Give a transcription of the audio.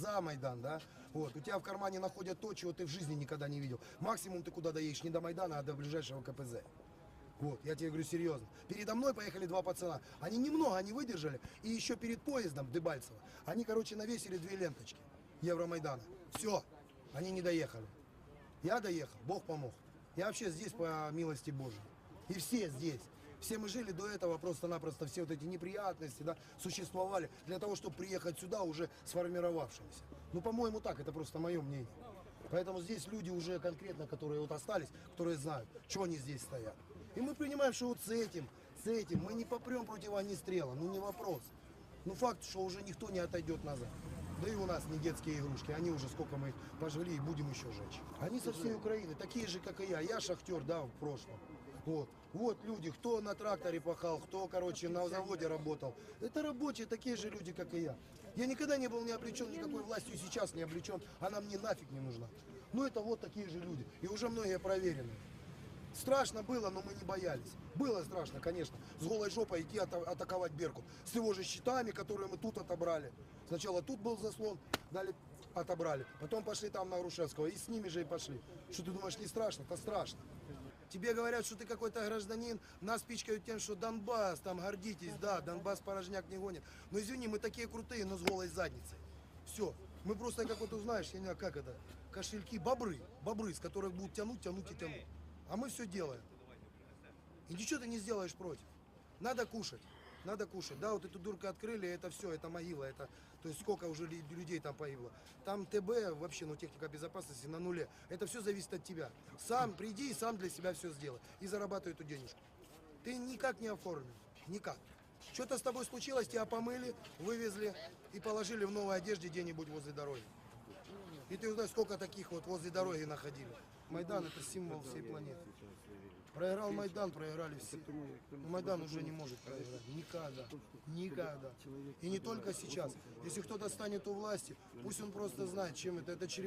за Майдан, да, вот, у тебя в кармане находят то, чего ты в жизни никогда не видел. Максимум ты куда доедешь, не до Майдана, а до ближайшего КПЗ. Вот, я тебе говорю серьезно. Передо мной поехали два пацана. Они немного не выдержали. И еще перед поездом Дебальцево, они, короче, навесили две ленточки Евромайдана. Все, они не доехали. Я доехал, Бог помог. Я вообще здесь по милости Божьей. И все здесь. Все мы жили до этого просто-напросто, все вот эти неприятности, да, существовали для того, чтобы приехать сюда уже сформировавшимися. Ну, по-моему, так, это просто мое мнение. Поэтому здесь люди уже конкретно, которые вот остались, которые знают, что они здесь стоят. И мы принимаем, что вот с этим, с этим мы не попрем против огнестрела, ну не вопрос. Ну факт, что уже никто не отойдет назад. Да и у нас не детские игрушки, они уже сколько мы их пожгли и будем еще жечь. Они со всей Украины, такие же, как и я. Я шахтер, да, в прошлом. Вот. вот люди, кто на тракторе пахал, кто, короче, на заводе работал. Это рабочие, такие же люди, как и я. Я никогда не был не облечен никакой властью, сейчас не облечен. Она мне нафиг не нужна. Ну это вот такие же люди. И уже многие проверены. Страшно было, но мы не боялись. Было страшно, конечно, с голой жопой идти ата- атаковать Беркут. С его же щитами, которые мы тут отобрали. Сначала тут был заслон, далее отобрали. Потом пошли там на Грушевского и с ними же и пошли. Что ты думаешь, не страшно? Это страшно. Тебе говорят, что ты какой-то гражданин, нас пичкают тем, что Донбасс, там гордитесь, да, Донбасс порожняк не гонит. Но извини, мы такие крутые, но с голой задницей. Все. Мы просто, как вот узнаешь, я не знаю, как это, кошельки, бобры, бобры, с которых будут тянуть, тянуть и тянуть. А мы все делаем. И ничего ты не сделаешь против. Надо кушать. Надо кушать. Да, вот эту дурку открыли, это все, это могила. Это, то есть сколько уже людей там погибло. Там ТБ, вообще, ну, техника безопасности на нуле. Это все зависит от тебя. Сам приди и сам для себя все сделай. И зарабатывай эту денежку. Ты никак не оформлен. Никак. Что-то с тобой случилось, тебя помыли, вывезли и положили в новой одежде где-нибудь возле дороги. И ты узнаешь, сколько таких вот возле дороги находили. Майдан это символ всей планеты. Проиграл Майдан, проиграли все. Но Майдан уже не может проиграть. Никогда. Никогда. И не только сейчас. Если кто-то станет у власти, пусть он просто знает, чем это. Это